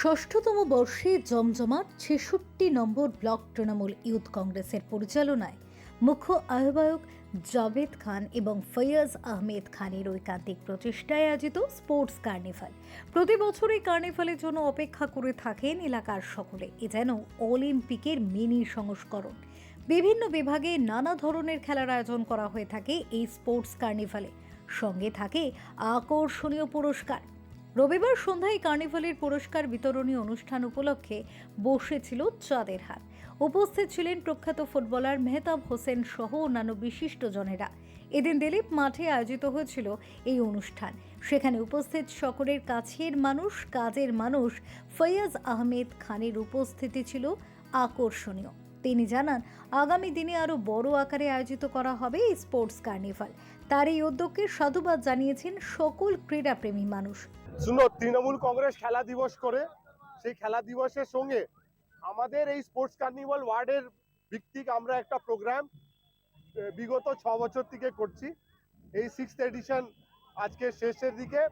ষষ্ঠতম বর্ষে জমজমাট ছেষট্টি নম্বর ব্লক তৃণমূল ইউথ কংগ্রেসের পরিচালনায় মুখ্য আহ্বায়ক জাভেদ খান এবং ফৈয়াজ আহমেদ খানের ঐকান্তিক প্রচেষ্টায় আয়োজিত স্পোর্টস কার্নিভাল। প্রতি বছর এই কার্নিভালের জন্য অপেক্ষা করে থাকেন এলাকার সকলে। এ যেন অলিম্পিকের মিনি সংস্করণ। বিভিন্ন বিভাগে নানা ধরনের খেলার আয়োজন করা হয়ে থাকে এই স্পোর্টস কার্নিভালে। সঙ্গে থাকে আকর্ষণীয় পুরস্কার। রবিবার সন্ধ্যায় কার্নিভালের পুরস্কার বিতরণী অনুষ্ঠান উপলক্ষে বসেছিল চাঁদের হাট উপস্থিত ছিলেন প্রখ্যাত ফুটবলার মেহতাব হোসেন সহ অন্যান্য বিশিষ্টজনেরা এদিন দিলীপ মাঠে আয়োজিত হয়েছিল এই অনুষ্ঠান। সেখানে উপস্থিত সকলের কাছের মানুষ, কাজের মানুষ ফৈয়াজ আহমেদ খানের উপস্থিতি ছিল আকর্ষণীয়। তিনি জানান, আগামী দিনে আরও বড় আকারে আয়োজিত করা হবে এই স্পোর্টস কার্নিভাল। তার এই উদ্যোগকে সাধুবাদ জানিয়েছেন সকল ক্রীড়াপ্রেমী মানুষ। শুনো, তৃণমূল কংগ্রেস খেলা দিবস করে, সেই খেলা দিবসের সঙ্গে আমাদের এই স্পোর্টস কার্নিভাল ওয়ার্ডের ভিত্তিক আমরা একটা প্রোগ্রাম বিগত ছ বছর থেকে করছি। এই সিক্স এডিশন আজকে শেষের দিকে।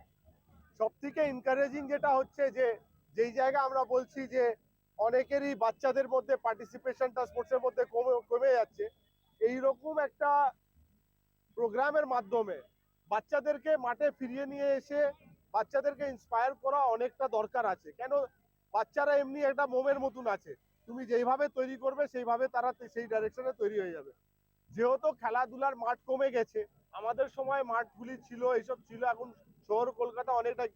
সব থেকে এনকারেজিং যেটা হচ্ছে যে, যেই জায়গা আমরা বলছি যে অনেকেরই বাচ্চাদের মধ্যে পার্টিসিপেশনটা স্পোর্টসের মধ্যে কমে কমে যাচ্ছে। এইরকম একটা প্রোগ্রামের মাধ্যমে বাচ্চাদেরকে মাঠে ফিরিয়ে নিয়ে এসে বাচ্চাদেরকে ইন্সপায়ার করা অনেকটা দরকার আছে। কেন? বাচ্চারা এমনি একটা মোমের মতন আছে। তুমি যেইভাবে তৈরি করবে, সেইভাবে তারা সেই ডাইরেকশনে তৈরি হয়ে যাবে। যেহেতু খেলাধুলার মাঠ কমে গেছে, আমাদের সময় মাঠগুলি ছিল, এইসব ছিল। এখন শহর কলকাতা অনেকটা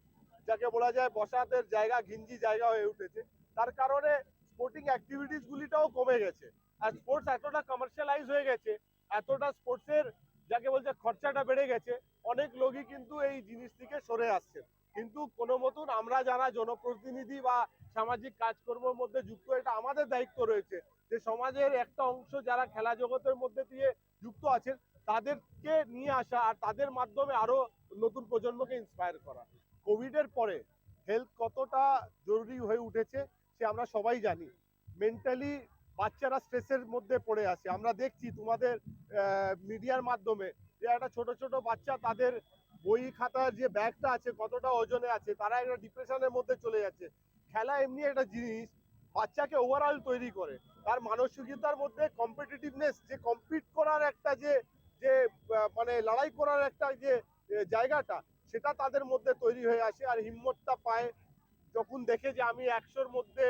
যাকে বলা যায় বসাতের জায়গা, ঘিঞ্জি জায়গা হয়ে উঠেছে। তার কারণে স্পোর্টিং অ্যাক্টিভিটিস গুলিটাও কমে গেছে। আর স্পোর্টস এতটা কমার্শিয়ালাইজ হয়ে গেছে, এতটা স্পোর্টসের যাকে বলছে খরচাটা বেড়ে গেছে, অনেক লোকই কিন্তু এই জিনিস থেকে সরে আসছে কিন্তু কোনো মতন আমরা যারা জনপ্রতিনিধি বা সামাজিক কাজকর্মের মধ্যে যুক্ত, এটা আমাদের দায়িত্ব রয়েছে যে সমাজের একটা অংশ যারা খেলা জগতের মধ্যে দিয়ে যুক্ত আছেন, তাদেরকে নিয়ে আসা আর তাদের মাধ্যমে আরও নতুন প্রজন্মকে ইন্সপায়ার করা। কোভিডের পরে হেলথ কতটা জরুরি হয়ে উঠেছে সে আমরা সবাই জানি। মেন্টালি বাচ্চারা স্ট্রেসের মধ্যে পড়ে আছে। আমরা দেখছি তোমাদের মিডিয়ার মাধ্যমে যে একটা ছোট ছোট বাচ্চা তাদের বই খাতার যে ব্যাগটা আছে, কতটা ওজনে আছে, তারা একটা ডিপ্রেশনের মধ্যে চলে যাচ্ছে। খেলা এমনি একটা জিনিস, বাচ্চাকে ওভারঅল তৈরি করে। তার মানসিকতার মধ্যে কম্পিটিটিভনেস যে কম্পিট করার একটা যে যে মানে লড়াই করার একটা যে জায়গাটা, সেটা তাদের মধ্যে তৈরি হয়ে আসে আর হিম্মতটা পায় যখন দেখে যে আমি একশোর মধ্যে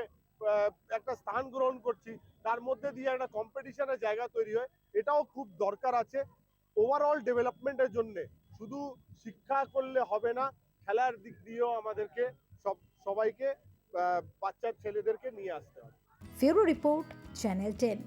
একটা স্থান গ্রহণ করছি। তার মধ্যে দিয়ে একটা কম্পিটিশনের জায়গা তৈরি হয়। এটাও খুব দরকার আছে ওভারঅল ডেভেলপমেন্টের জন্য। শুধু শিক্ষা করলে হবে না, খেলার দিক দিয়েও আমাদেরকে সব, সবাইকে বাচ্চার ছেলেদেরকে নিয়ে আসতে হবে। ফেরো রিপোর্ট, চ্যানেল টেন।